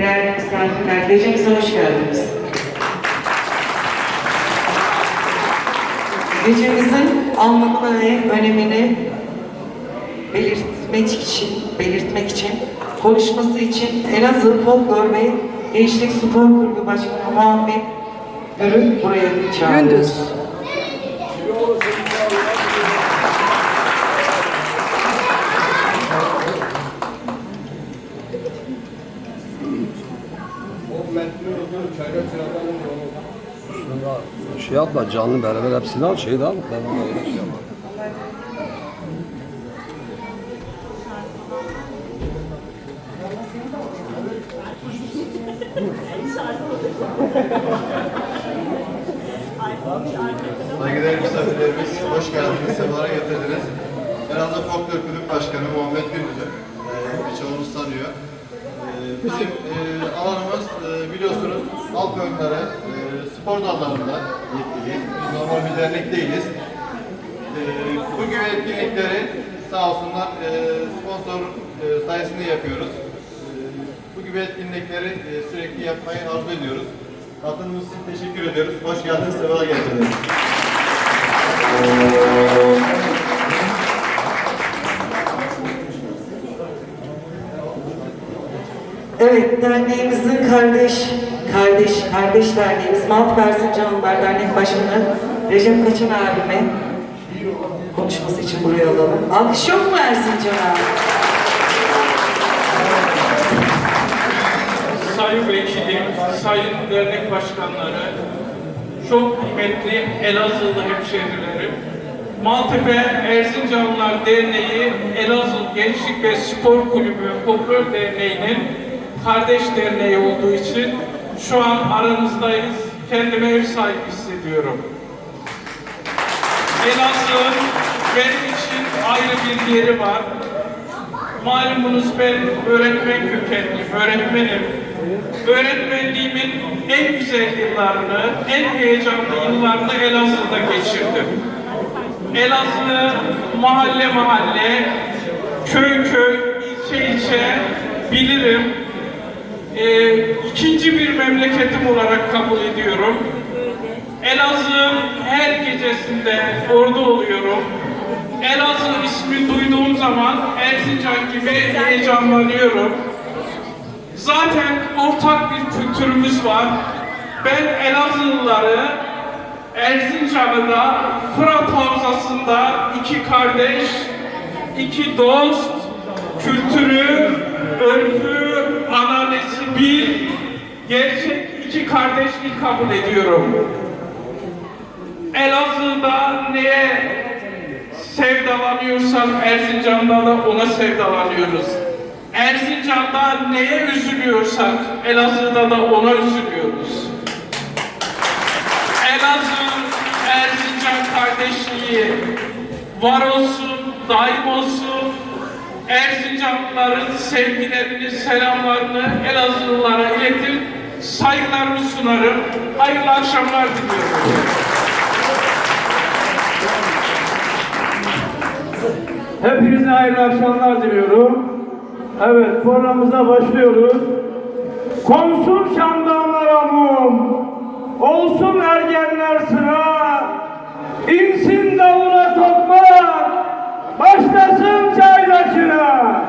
değerli misafirler, gecemize hoş geldiniz. Gecemizin anlamını ve önemini belirtmek için, belirtmek için, konuşması için Elazığ Folklor ve Gençlik Spor Kulübü Başkanı Muhammed Gür'ü buraya çağırıyoruz. Şey yapma canlı beraber hepsini al şeyi de al. Ben ona şey. Saygıdeğer misafirlerimiz, hoş geldiniz, sefalar getirdiniz. Elazığ Folklor Kulüp Başkanı Muhammed Gündüz'ü, e, birçoğunuz tanıyor. E, bizim e, alanımız e, biliyorsunuz halk oyunları, spor dallarında yetkili. Biz normal bir dernek değiliz. E, bu gibi etkinlikleri sağ olsunlar e, sponsor e, sayesinde yapıyoruz. E, bu gibi etkinlikleri e, sürekli yapmayı arzu ediyoruz. Katılımınız için teşekkür ediyoruz. Hoş geldiniz, sefalar getirdiniz. Evet, derneğimizin kardeş, kardeş, kardeş derneğimiz Malt Erzincanlılar Dernek Başkanı Recep Kaçan abime konuşması için buraya alalım. Alkış yok mu Erzincan'a? Sayın Vekilim, Sayın Dernek Başkanları, çok kıymetli Elazığlı hemşehrilerim, Maltepe Erzincanlılar Derneği, Elazığ Gençlik ve Spor Kulübü Folklor Derneği'nin kardeş derneği olduğu için şu an aranızdayız. Kendime ev sahibi hissediyorum. Elazığ'ın benim için ayrı bir yeri var. Malumunuz ben öğretmen kökenliyim, öğretmenim. Öğretmenliğimin en güzel yıllarını, en heyecanlı yıllarını Elazığ'da geçirdim. Elazığ'ı mahalle mahalle, köy köy, ilçe ilçe bilirim. Ee, ikinci bir memleketim olarak kabul ediyorum. Elazığ'ın her gecesinde orada oluyorum. Elazığ ismi duyduğum zaman Erzincan gibi heyecanlanıyorum. Zaten ortak bir kültürümüz var. Ben Elazığlıları Erzincan'ı da Fırat Havzası'nda iki kardeş, iki dost, kültürü, örfü, gerçek iki kardeşlik kabul ediyorum. Elazığ'da neye sevdalanıyorsak Erzincan'da da ona sevdalanıyoruz. Erzincan'da neye üzülüyorsak Elazığ'da da ona üzülüyoruz. Elazığ, Erzincan kardeşliği var olsun, daim olsun. Erzincanlıların sevgilerini, selamlarını Elazığlılara iletir, saygılarımı sunarım. Hayırlı akşamlar diliyorum. Hepinize hayırlı akşamlar diliyorum. Evet, programımıza başlıyoruz. Konsun şamdanlara mum, olsun ergenler sıra, insin davula sokmak, başlasın çaydaşına.